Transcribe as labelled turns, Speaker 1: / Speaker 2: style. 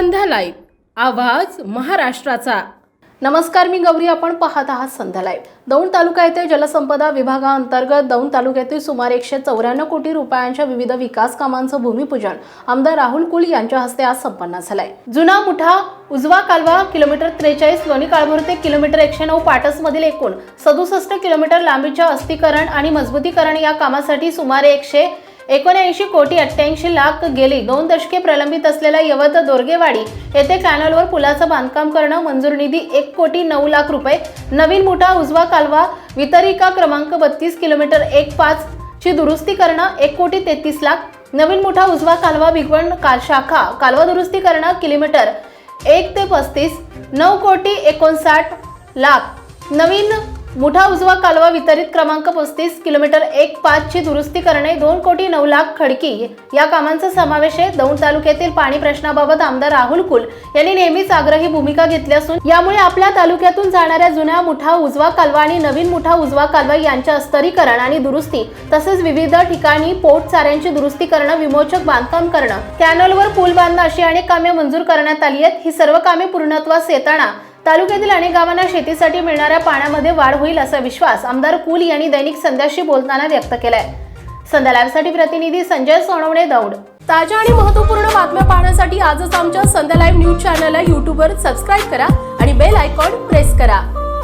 Speaker 1: संध्या live आवाज महाराष्ट्राचा. नमस्कार मी गौरी. आपण पाहत आहात संध्या लाईव्ह दौंड तालुका येथे जलसंपदा विभागाअंतर्गत दौंड तालुक्यातील सुमारे एकशे चौऱ्याण्णव कोटी रुपयांच्या विविध विकास कामांचं भूमिपूजन आमदार राहुल कुल यांच्या हस्ते आज संपन्न झालंय. जुना मुठा उजवा कालवा किलोमीटर त्रेचाळीस लोणी काळभोर ते किलोमीटर एकशे नऊ पाटसमधील एकूण सदुसष्ट किलोमीटर लांबीच्या अस्थिकरण आणि मजबूतीकरण या कामासाठी सुमारे एकशे एकोणऐंशी कोटी अठ्ठ्याऐंशी लाख गेली. दोन दशके प्रलंबित असलेल्या यवत दोरगेवाडी येथे कॅनलवर पुलाचं बांधकाम करणं मंजूर निधी एक कोटी नऊ लाख रुपये. नवीन मोठा उजवा कालवा वितरिका क्रमांक बत्तीस किलोमीटर एक पाच ची दुरुस्ती करणं एक कोटी तेहतीस लाख. नवीन मोठा उजवा कालवा भिगवण काल शाखा कालवा दुरुस्ती करणं किलोमीटर एक ते पस्तीस. नऊ कोटी एकोणसाठ लाख. नवीन मुठा उजवा कालवा वितरित क्रमांक पस्तीस किलोमीटर एक पाच ची दुरुस्ती करणे दोन कोटी नऊ लाख खडकी. या कामांचा समावेश आहे. दौंड तालुक्यातील पाणी प्रश्नाबाबत आमदार राहुल कुल यांनी नेहमीच आग्रही भूमिका घेतली असून यामुळे आपल्या तालुक्यातून जाणाऱ्या जुन्या मुठा उजवा कालवा आणि नवीन मुठा उजवा कालवा यांच्या अस्तरीकरण आणि दुरुस्ती तसेच विविध ठिकाणी पोट चाऱ्यांची दुरुस्ती करणं विमोचक बांधकाम करणं कॅनलवर पूल बांधणं अशी अनेक कामे मंजूर करण्यात आली आहेत. ही सर्व कामे पूर्णत्वास येताना तालुक्यातील अनेक गावांना शेतीसाठी मिळणाऱ्या पाण्यामध्ये वाढ होईल असा विश्वास आमदार कुल यांनी दैनिक संध्याशी बोलताना व्यक्त केलाय. संध्या लाईव्हसाठी प्रतिनिधी संजय सोनवणे दौड. ताज्या आणि महत्त्वपूर्ण बातम्या पाहण्यासाठी आजच आमच्या संध्या लाईव्ह न्यूज चॅनलला यूट्यूबवर सबस्क्राईब करा आणि बेल आयकॉन प्रेस करा.